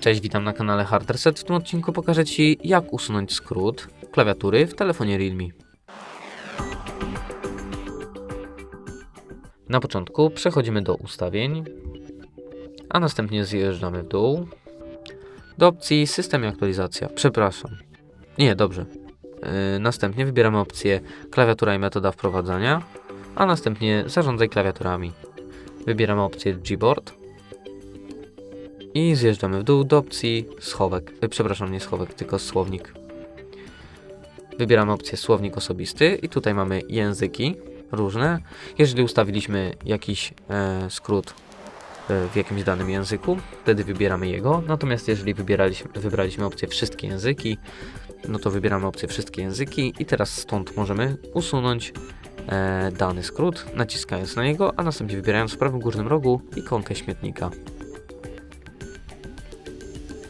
Cześć, witam na kanale Hard Reset. W tym odcinku pokażę Ci, jak usunąć skrót klawiatury w telefonie Realme. Na początku przechodzimy do ustawień, a następnie zjeżdżamy w dół do opcji System i aktualizacja. Przepraszam. Nie, dobrze. Yy, następnie wybieramy opcję Klawiatura i metoda wprowadzania, a następnie Zarządzaj klawiaturami. Wybieramy opcję Gboard i zjeżdżamy w dół do opcji schowek. Y, Przepraszam, nie schowek, tylko słownik. Wybieramy opcję słownik osobisty i tutaj mamy języki różne. Jeżeli ustawiliśmy jakiś e, skrót e, w jakimś danym języku, wtedy wybieramy jego. Natomiast jeżeli wybieraliśmy, wybraliśmy opcję wszystkie języki, no to wybieramy opcję wszystkie języki i teraz stąd możemy usunąć e, dany skrót, naciskając na niego, a następnie wybierając w prawym górnym rogu ikonkę śmietnika.